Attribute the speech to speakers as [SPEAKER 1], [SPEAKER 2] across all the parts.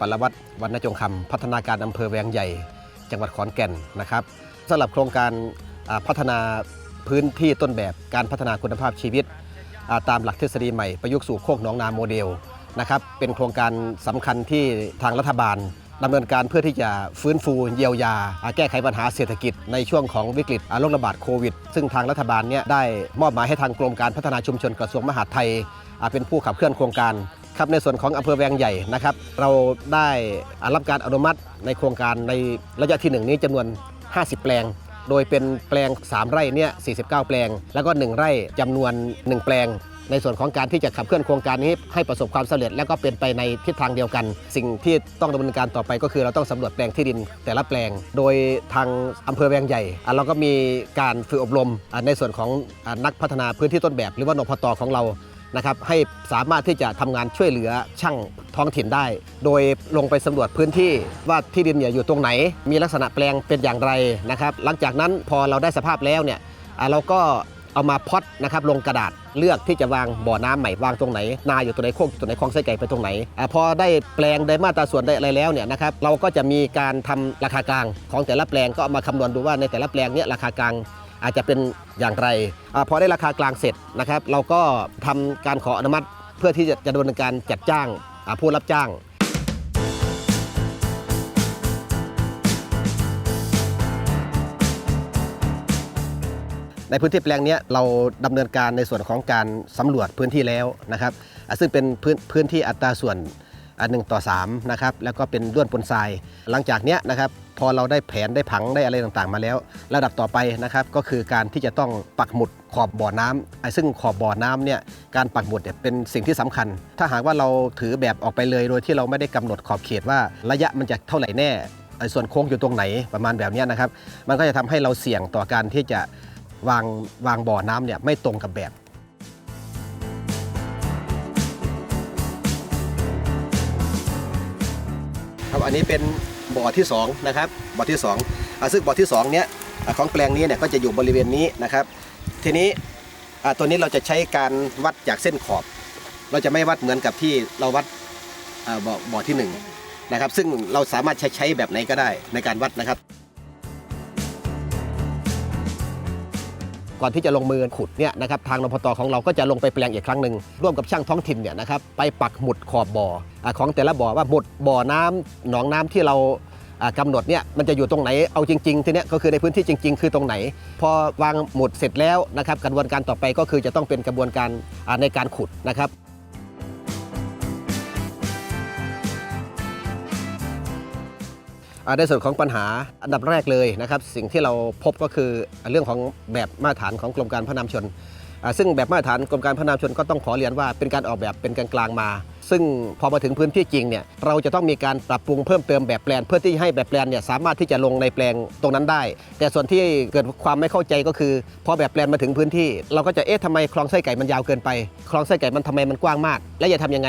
[SPEAKER 1] ปรวัตรวรรณจงคำพัฒนาการอำเภอแวงใหญ่ จังหวัดขอนแก่นนะครับสำหรับโครงการพัฒนาพื้นที่ต้นแบบการพัฒนาคุณภาพชีวิต ตามหลักทฤษฎีใหม่ประยุกต์สู่โคกหนองนาโมเดลนะครับเป็นโครงการสำคัญที่ทางรัฐบาลดำเนินการเพื่อที่จะฟื้นฟูเยียวยา แก้ไขปัญหาเศรษฐกิจในช่วงของวิกฤตโรคระบาดโควิด ซึ่งทางรัฐบาลเนี่ยได้มอบหมายให้ทางกรมการพัฒนาชุมชนกระทรวงมหาดไทย เป็นผู้ขับเคลื่อนโครงการ ครับในส่วนของอำเภอแวงใหญ่นะครับ เราได้รับการอนุมัติในโครงการในระยะที่ 1 นี้จำนวน 50 แปลง โดยเป็นแปลง 3 ไร่เนี่ย49 แปลง แล้วก็ 1 ไร่จำนวน 1 แปลง ในส่วนของการที่จะขับเคลื่อนโครงการนี้ให้ประสบความสำเร็จ และก็เป็นไปในทิศทางเดียวกัน สิ่งที่ต้องดำเนินการต่อไปก็คือเราต้องสำรวจแปลงที่ดินแต่ละแปลง โดยทางอำเภอแวงใหญ่เราก็มีการฝึกอบรมในส่วนของนักพัฒนาพื้นที่ต้นแบบ หรือว่านพตของเรา นะครับให้สามารถที่จะทำงานช่วยเหลือช่างท้องถิ่นได้ โดยลงไปสำรวจพื้นที่ว่าที่ดินเนี่ยอยู่ตรงไหน มีลักษณะแปลงเป็นอย่างไรนะครับ หลังจากนั้นพอเราได้สภาพแล้วเนี่ยเราก็เอามาพอดนะครับลงกระดาษเลือกที่จะวางบ่อน้ำใหม่วางตรงไหน นาอยู่ตรงไหนโคกอยู่ตรงไหนคลองไส้ไก่ไปตรงไหนอพอได้แปลงได้มาตราส่วนได้อะไรแล้วเนี่ยนะครับเราก็จะมีการทำราคากลางของแต่ละแปลงก็เอามาคำนวณดูว่าในแต่ละแปลงเนี่ยราคากลาง อาจจะเป็นอย่างไรอพอได้ราคากลางเสร็จนะครับ เราก็ทำการขออนุมัติเพื่อที่จะดำเนินการจัดจ้างผู้รับจ้างในพื้นที่แปลงนี้เราดำเนินการในส่วนของการสำรวจพื้นที่แล้วนะครับ ซึ่งเป็นพื้นพื้นที่อัตราส่วน หนึ่งต่อ3นะครับแล้วก็เป็นด้วนปนทราย หลังจากเนี้ยนะครับพอเราได้แผนได้ผังได้อะไรต่างๆ มาแล้ว ระดับต่อไปนะครับก็คือการที่จะต้องปักหมุดขอบบ่อน้ำอ่าซึ่งขอบบ่อน้ำเนี่ยการปักหมุดเนี่ยเป็นสิ่งที่สำคัญ ถ้าหากว่าเราถือแบบออกไปเลยโดยที่เราไม่ได้กำหนดขอบเขตว่าระยะมันจะเท่าไหร่แน่ไอ้ส่วนโค้งอยู่ตรงไหนประมาณแบบนี้นะครับ มันก็จะทำให้เราเสี่ยงต่อการที่จะวางวางบ่อน้ำเนี่ยไม่ตรงกับแบบ ครับอันนี้เป็นบ่อที่2นะครับบ่อที่2อ่าซึ่งบ่อที่2เนี้ยของแปลงนี้เนี่ยก็จะอยู่บริเวณนี้นะครับ ทีนี้ตัวนี้เราจะใช้การวัดจากเส้นขอบ เราจะไม่วัดเหมือนกับที่เราวัดบ่อบ่อที่หนึ่งนะครับซึ่งเราสามารถใช้ใช้แบบไหนก็ได้ในการวัดนะครับ ก่อนที่จะลงมือขุดเนี่ยนะครับทางนพตของเราก็จะลงไปแปลงอีกครั้งหนึ่งร่วมกับช่างท้องถิ่นเนี่ยนะครับไปปักหมุดขอบบ่อของแต่ละบ่อว่าหมุดบ่อน้ำหนองน้ำที่เรากำกำหนดเนี่ยมันจะอยู่ตรงไหนเอาจริงๆทีเนี้ยก็คือในพื้นที่จริง ๆ คือตรงไหน พอวางหมุดเสร็จแล้วนะครับกระบวนการต่อไปก็คือจะต้องเป็นกระบวนการในการขุดนะครับ ในส่วนของปัญหาอันดับแรกเลยนะครับ สิ่งที่เราพบก็คือเรื่องของแบบมาตรฐานของกรมการพัฒนาชน ซึ่งแบบมาตรฐานกรมการพัฒนาชนก็ต้องขอเรียนว่าเป็นการออกแบบเป็นกลางๆมา ซึ่งพอมาถึงพื้นที่จริงเนี่ยเราจะต้องมีการปรับปรุงเพิ่มเติมแบบแปลน เพื่อที่ให้แบบแปลนเนี่ยสามารถที่จะลงในแปลงตรงนั้นได้ แต่ส่วนที่เกิดความไม่เข้าใจก็คือ พอแบบแปลนมาถึงพื้นที่ เราก็จะเอ๊ะทำไมคลองไส้ไก่มันยาวเกินไป คลองไส้ไก่มันทำไมมันกว้างมาก และจะทำยังไง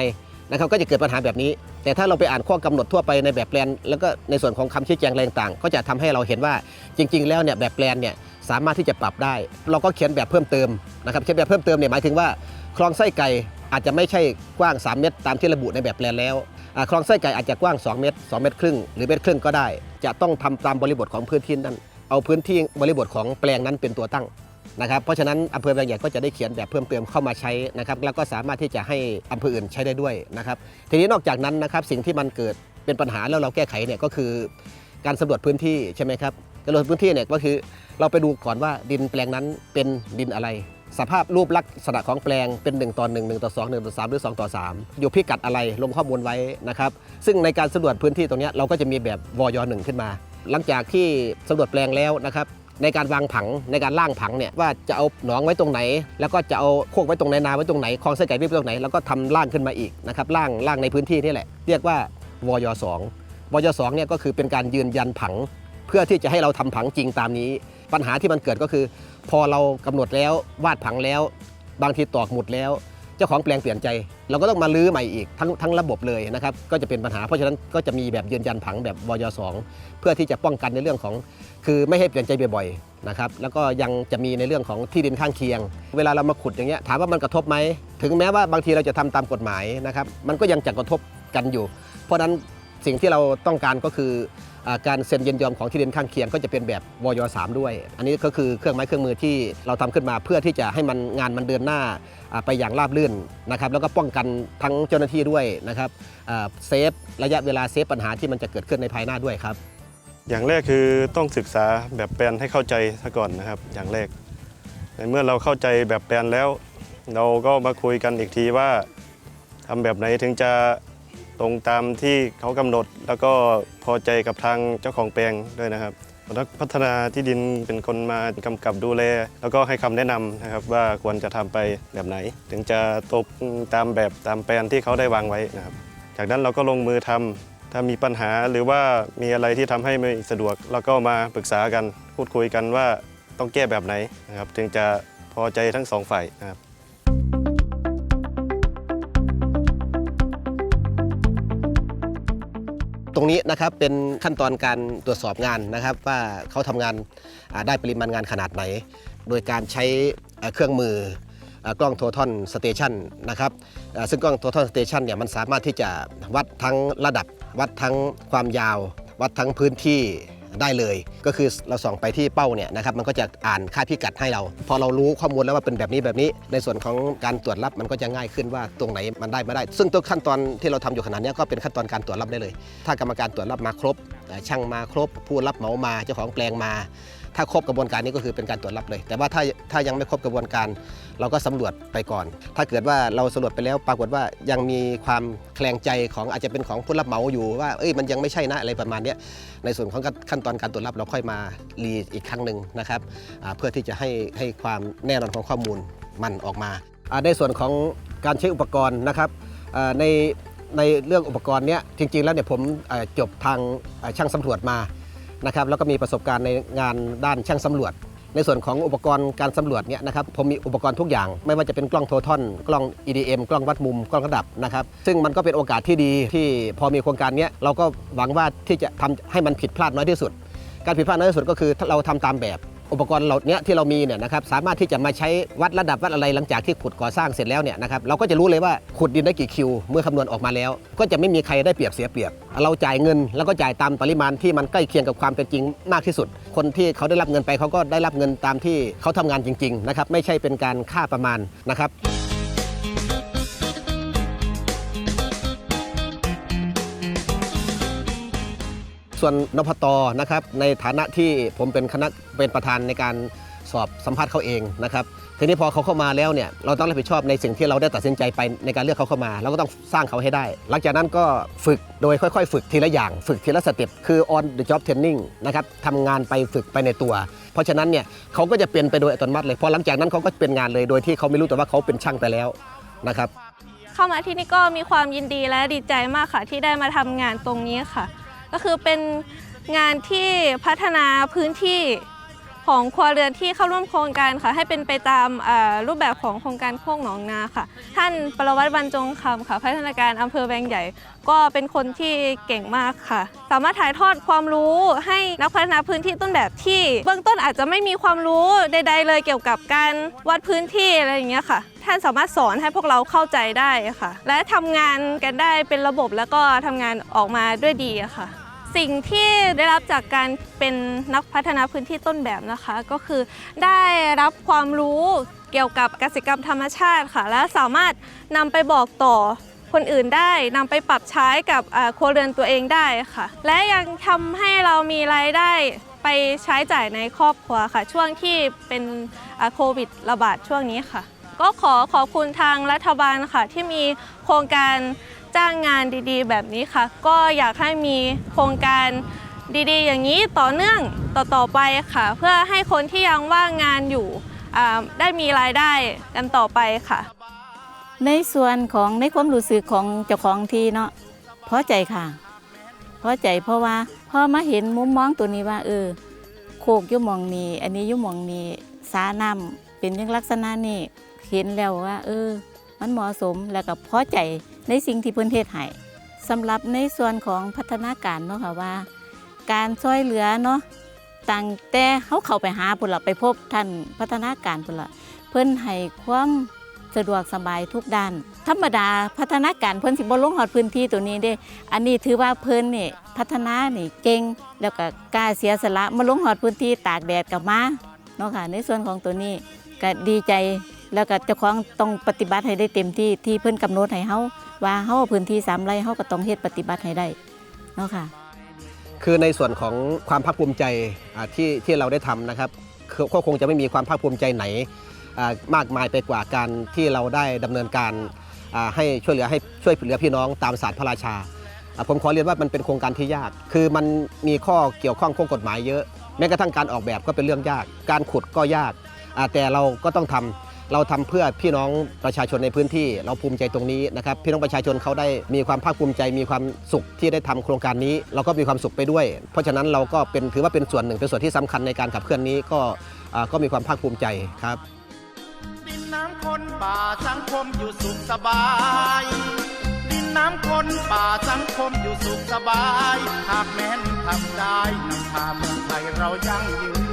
[SPEAKER 1] นะครับก็จะเกิดปัญหาแบบนี้ แต่ถ้าเราไปอ่านข้อกำหนดทั่วไปในแบบแปลน แล้วก็ในส่วนของคำชี้แจงอะไรต่างๆ ก็จะทำให้เราเห็นว่าจริง ๆ แล้วเนี่ยแบบแปลนเนี่ยสามารถที่จะปรับได้ เราก็เขียนแบบเพิ่มเติมนะครับเขียนแบบเพิ่มเติมเนี่ยหมายถึงว่าคลองไส้ไก่อาจจะไม่ใช่กว้าง 3 เมตร ตามที่ระบุในแบบแปลนแล้วคลองไส้ไก่อาจจะกว้าง 2 เมตร 2 เมตรครึ่งหรือเมตรครึ่งก็ได้ จะต้องทำตามบริบทของพื้นที่นั้น เอาพื้นที่บริบทของแปลงนั้นเป็นตัวตั้ง นะครับเพราะฉะนั้นอำเภอแวงใหญ่ก็จะได้เขียนแบบเพิ่มเติมเข้ามาใช้นะครับแล้วก็สามารถที่จะให้อำเภออื่นใช้ได้ด้วยนะครับทีนี้นอกจากนั้นนะครับสิ่งที่มันเกิดเป็นปัญหาแล้วเราแก้ไขเนี่ยก็คือการสำรวจพื้นที่ใช่ไหมครับการสำรวจพื้นที่เนี่ยก็คือเราไปดูก่อนว่าดินแปลงนั้นเป็นดินอะไร สภาพรูปลักษณะของแปลงเป็น 1ต่อ1 1ต่อ2 1ต่อ3หรือ2ต่อ3 อยู่พิกัดอะไรลงข้อมูลไว้นะครับซึ่งในการสำรวจพื้นที่ตรงนี้เราก็จะมีแบบวอยหนึ่งขึ้นมา หลังจากที่สำรวจแปลงแล้วนะครับ ในการวางผังในการล่างผังเนี่ยว่าจะเอาหนองไว้ตรงไหน แล้วก็จะเอาโคกไว้ตรงไหนนาไว้ตรงไหนคลองไส้นไก่ไว้ตรงไหนแล้วก็ทำล่างขึ้นมาอีกนะครับล่างล่างในพื้นที่นี่แหละ เรียกว่าวอยสองวอยสองเนี่ยก็คือเป็นการยืนยันผัง เพื่อที่จะให้เราทำผังจริงตามนี้ ปัญหาที่มันเกิดก็คือ พอเรากำหนดแล้ววาดผังแล้ว บางทีตอกหมุดแล้ว เจ้าของแปลงเปลี่ยนใจ เราก็ต้องมาลื้อใหม่อีกทั้งทั้งระบบเลยนะครับก็จะเป็นปัญหาเพราะฉะนั้นก็จะมีแบบยืนยันผังแบบวยสองเพื่อที่จะป้องกันในเรื่องของ คือไม่ให้เปลี่ยนใจบ่อยๆนะครับแล้วก็ยังจะมีในเรื่องของที่ดินข้างเคียง เวลาเรามาขุดอย่างเงี้ยถามว่ามันกระทบไหมถึงแม้ว่าบางทีเราจะทำตามกฎหมายนะครับมันก็ยังจะกระทบกันอยู่ เพราะฉะนั้นสิ่งที่เราต้องการก็คือการเซ็นยินยอมของที่ดินข้างเคียงก็จะเป็นแบบวย3ด้วย อันนี้ก็คือเครื่องไม้เครื่องมือที่เราทำขึ้นมาเพื่อที่จะให้มันงานมันเดินหน้าไปอย่างราบรื่นนะครับแล้วก็ป้องกันทั้งเจ้าหน้าที่ด้วยนะครับเซฟระยะเวลาเซฟปัญหาที่มันจะเกิดขึ้นในภายหน้าด้วยครับ
[SPEAKER 2] อย่างแรกคือต้องศึกษาแบบแปลนให้เข้าใจซะก่อนนะครับ อย่างแรกในเมื่อเราเข้าใจแบบแปลนแล้ว เราก็มาคุยกันอีกทีว่าทำแบบไหนถึงจะ ตรงตามที่เขากำหนด แล้วก็พอใจกับทางเจ้าของแปลงด้วยนะครับนักพัฒนาที่ดินเป็นคนมากำกับดูแล แล้วก็ให้คำแนะนำนะครับว่าควรจะทำไปแบบไหน ถึงจะตรงตามแบบตามแปลนที่เขาได้วางไว้นะครับ จากนั้นเราก็ลงมือทำถ้ามีปัญหาหรือว่ามีอะไรที่ทำให้ไม่สะดวก เราก็มาปรึกษากันพูดคุยกันว่าต้องแก้แบบไหนนะครับ ถึงจะพอใจทั้งสองฝ่ายนะครับ
[SPEAKER 1] รงนี้นะครับเป็นขั้นตอนการตรวจสอบงานนะครับ ว่าเขาทำงานได้ปริมาณงานขนาดไหน โดยการใช้เครื่องมือกล้องโทรทอนสเตชันนะครับซึ่งกล้องโทรทอนสเตชันเนี่ยมันสามารถที่จะวัดทั้งระดับ วัดทั้งความยาว วัดทั้งพื้นที่ ได้เลย ก็คือเราส่องไปที่เป้าเนี่ยนะครับมันก็จะอ่านค่าพิกัดให้เรา พอเรารู้ข้อมูลแล้วว่าเป็นแบบนี้แบบนี้ ในส่วนของการตรวจรับมันก็จะง่ายขึ้นว่าตรงไหนมันได้ไม่ได้ ซึ่งตัวขั้นตอนที่เราทำอยู่ขนาดนี้ก็เป็นขั้นตอนการตรวจรับได้เลย ถ้ากรรมการตรวจรับมาครบช่างมาครบ ผู้รับเหมามาเจ้าของแปลงมา ถ้าครบกระบวนการนี้ก็คือเป็นการตรวจรับเลย แต่ว่าถ้าถ้ายังไม่ครบกระบวนการ เราก็สำรวจไปก่อน ถ้าเกิดว่าเราสำรวจไปแล้วปรากฏว่ายังมีความแคลงใจของอาจจะเป็นของผู้รับเหมาอยู่ว่าเอ้ยมันยังไม่ใช่นะอะไรประมาณนี้ในส่วนของขั้นตอนการตรวจรับเราค่อยมารีอีกครั้งหนึ่งนะครับเพื่อที่จะให้ให้ความแน่นอนของข้อมูลมันออกมาในส่วนของการใช้อุปกรณ์นะครับในในเรื่องอุปกรณ์เนี้ยจริง ๆ แล้วเนี่ยผมจบทางช่างสำรวจมา นะครับแล้วก็มีประสบการณ์ในงานด้านช่างสำรวจ ในส่วนของอุปกรณ์การสำรวจเนี่ยนะครับผมมีอุปกรณ์ทุกอย่าง ไม่ว่าจะเป็นกล้องโททอนกล้อง EDM กล้องวัดมุมกล้องระดับนะครับซึ่งมันก็เป็นโอกาสที่ดีที่พอมีโครงการเนี้ยเราก็หวังว่าที่จะทำให้มันผิดพลาดน้อยที่สุด การผิดพลาดน้อยที่สุดก็คือเราทำตามแบบ อุปกรณ์เหล่านี้ที่เรามีเนี่ยนะครับสามารถที่จะมาใช้วัดระดับวัดอะไรหลังจากที่ขุดก่อสร้างเสร็จแล้วเนี่ยนะครับเราก็จะรู้เลยว่าขุดดินได้กี่คิว เมื่อคำนวณออกมาแล้ว ก็จะไม่มีใครได้เปรียบเสียเปรียบ เราจ่ายเงินแล้วก็จ่ายตามปริมาณที่มันใกล้เคียงกับความเป็นจริงมากที่สุด คนที่เขาได้รับเงินไปเขาก็ได้รับเงินตามที่เขาทำงานจริงๆนะครับไม่ใช่เป็นการค่าประมาณนะครับ ส่วนนพตนะครับในฐานะที่ผมเป็นคณะเป็นประธานในการสอบสัมภาษณ์เขาเองนะครับทีนี้พอเขาเข้ามาแล้วเนี่ยเราต้องรับผิดชอบในสิ่งที่เราได้ตัดสินใจไปในการเลือกเขาเข้ามาเราก็ต้องสร้างเขาให้ได้ หลังจากนั้นก็ฝึกโดยค่อยๆ ฝึกทีละอย่าง ฝึกทีละสเต็ปคือ on the job training นะครับทำงานไปฝึกไปในตัว เพราะฉะนั้นเนี่ยเขาก็จะเป็นไปโดยอัตโนมัติเลยพอหลังจากนั้นเขาก็เป็นงานเลยโดยที่เขาไม่รู้แต่ว่าเขาเป็นช่างไปแล้วนะครับ
[SPEAKER 3] เข้ามาที่นี่ก็มีความยินดีและดีใจมากค่ะ ที่ได้มาทำงานตรงนี้ค่ะ ก็คือเป็นงานที่พัฒนาพื้นที่ ของครัวเรือนที่เข้าร่วมโครงการค่ะ ให้เป็นไปตามรูปแบบของโครงการโคกหนองนาค่ะ ท่านประวัติบรรจงคำค่ะพัฒนาการอำเภอแวงใหญ่ ก็เป็นคนที่เก่งมากค่ะ สามารถถ่ายทอดความรู้ให้นักพัฒนาพื้นที่ต้นแบบที่ เบื้องต้นอาจจะไม่มีความรู้ใด ๆ เลยเกี่ยวกับการวัดพื้นที่อะไรอย่างเงี้ยค่ะท่านสามารถสอนให้พวกเราเข้าใจได้ค่ะ และทำงานกันได้เป็นระบบแล้วก็ทำงานออกมาด้วยดีค่ะ สิ่งที่ได้รับจากการเป็นนักพัฒนาพื้นที่ต้นแบบนะคะ ก็คือได้รับความรู้เกี่ยวกับกสิกรรมธรรมชาติค่ะ และสามารถนำไปบอกต่อคนอื่นได้นำไปปรับใช้กับครัวเรือนตัวเองได้ค่ะ และยังทำให้เรามีรายได้ไปใช้จ่ายในครอบครัวค่ะ ช่วงที่เป็นโควิดระบาดช่วงนี้ค่ะ ก็ขอขอบคุณทางรัฐบาลค่ะที่มีโครงการ จ้างงานดีๆ แบบนี้ค่ะ ก็อยากให้มีโครงการดีๆ อย่างนี้ต่อเนื่องต่อๆไปค่ะ เพื่อให้คนที่ยังว่างงานอยู่ได้มีรายได้กันต่อไปค่ะ
[SPEAKER 4] ในส่วนของในความรู้สึกของเจ้าของที่เนาะพอใจค่ะพอใจเพราะว่าพอมาเห็นมุมมองตัวนี้ว่า เออ โคกยุ่มองนี้อันนี้ยุ่มองนี้สาน้ำเป็นยังลักษณะนี้เห็นแล้วว่า เออ มันเหมาะสมแล้วก็พอใจ ในสิ่งที่เพิ่นเทศให้สำหรับในส่วนของพัฒนาการเนาะค่ะว่า การช่วยเหลือเนาะตั้งแต่เขาเข้าไปหาพุ่นละไปพบท่านพัฒนาการพุ่นละเพิ่นให้ความสะดวกสบายทุกด้าน ธรรมดาพัฒนาการเพิ่นสิบ่ลงหอดพื้นที่ตัวนี้เด้ อันนี้ถือว่าเพิ่นนี่พัฒนานี่เก่งแล้วก็กล้าเสียสละมาลงหอดพื้นที่ตากแดดกับมาเนาะค่ะในส่วนของตัวนี้ก็ดีใจแล้วก็เจ้าของต้องปฏิบัติให้ได้เต็มที่ที่เพิ่นกำหนดให้เฮา ว่าเฮาเอาพื้นที่สามไร่เฮาก็ต้องเฮ็ดปฏิบัติให้ได้เนาะค่ะ
[SPEAKER 1] คือในส่วนของความภาคภูมิใจอ่าที่ที่เราได้ทำนะครับคือก็คงจะไม่มีความภาคภูมิใจไหนอ่ามากมายไปกว่าการที่เราได้ดำเนินการอ่าให้ช่วยเหลือให้ช่วยเหลือพี่น้องตามศาสตร์พระราชาอ่าผมขอเรียนว่ามันเป็นโครงการที่ยาก คือมันมีข้อเกี่ยวข้องข้อกฎหมายเยอะ แม้กระทั่งการออกแบบก็เป็นเรื่องยาก การขุดก็ยากอ่าแต่เราก็ต้องทำ เราทำเพื่อพี่น้องประชาชนในพื้นที่เราภูมิใจตรงนี้นะครับพี่น้องประชาชนเขาได้มีความภาคภูมิใจมีความสุขที่ได้ทำโครงการนี้ เราก็มีความสุขไปด้วย เพราะฉะนั้นเราก็เป็นถือว่าเป็นส่วนหนึ่งเป็นส่วนที่สำคัญในการขับเคลื่อนนี้ก็ก็มีความภาคภูมิใจครับ
[SPEAKER 5] ดินน้ำคนป่าสังคมอยู่สุขสบายดินน้ำคนป่าสังคมอยู่สุขสบายหากแม้นทำได้นำพาเมืองไทยเรายั่งยืน